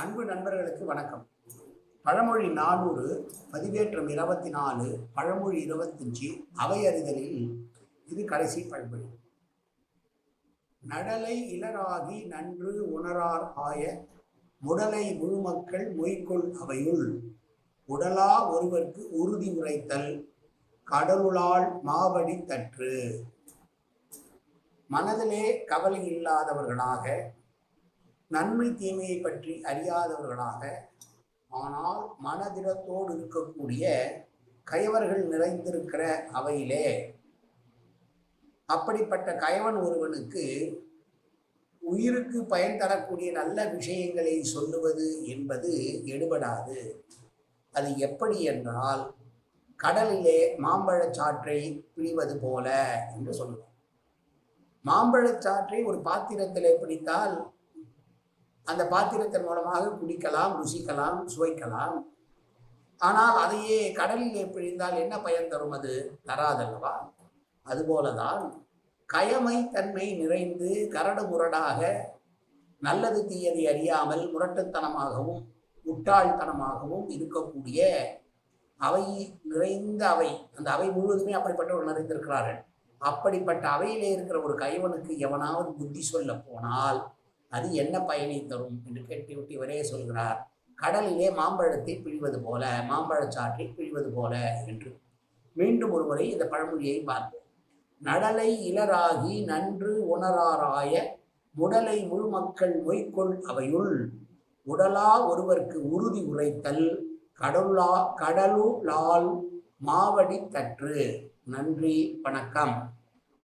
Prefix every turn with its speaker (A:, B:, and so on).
A: அன்பு நண்பர்களுக்கு வணக்கம். பழமொழி நானூறு பதிவேற்றம் இருபத்தி நாலு பழமொழி இருபத்தஞ்சு அவையறிதலில் இது கடைசி பழமொழி. நடலை இளராகி நன்று உணரார் ஆய முடலை முழுமக்கள் மொய்கொள் அவையுள். உடலா ஒருவர்க்கு உறுதி உரைத்தல் கடவுளால் மாவடி தற்று. மனதிலே கவலை இல்லாதவர்களாக நன்மை தீமையை பற்றி அறியாதவர்களாக ஆனால் மனதிடத்தோடு இருக்கக்கூடிய கயவர்கள் நிறைந்திருக்கிற அவையிலே அப்படிப்பட்ட கயவன் ஒருவனுக்கு உயிருக்கு பயன் தரக்கூடிய நல்ல விஷயங்களை சொல்லுவது என்பது எடுபடாது. அது எப்படி என்றால் கடலிலே மாம்பழச்சாற்றை பிழிவது போல என்று சொல்லுவோம். மாம்பழச்சாற்றை ஒரு பாத்திரத்திலே பிடித்தால் அந்த பாத்திரத்தின் மூலமாக குடிக்கலாம் ருசிக்கலாம் சுவைக்கலாம். ஆனால் அதையே கடலிலே பிழிந்தால் என்ன பயன் தரும் அது? தராதல்லவா? அதுபோலதான் கயமை தன்மை நிறைந்து கரடு முரடாக நல்லது தீயதை அறியாமல் முரட்டுத்தனமாகவும் முட்டாள்தனமாகவும் இருக்கக்கூடிய அவை நிறைந்த அவை அந்த அவை முழுவதுமே அப்படிப்பட்டவர் நிறைந்திருக்கிறார்கள். அப்படிப்பட்ட அவையிலே இருக்கிற ஒரு கைவனுக்கு எவனாவது புத்தி சொல்ல போனால் அது என்ன பயனை தரும்? என்று கேட்டுவிட்டு இவரே சொல்கிறார் கடலிலே மாம்பழத்தை பிழிவது போல மாம்பழச்சாற்றை பிழிவது போல என்று. மீண்டும் ஒருமுறை இந்த பழமொழியை பார்ப்போம். நடலை இளராகி நன்று உணராராய உடலை முழுமக்கள் மொய்கொள் அவையுள் உடலா ஒருவர்க்கு உறுதி உரைத்தல் கடவுளா கடலுளால் மாவடி தற்று. நன்றி வணக்கம்.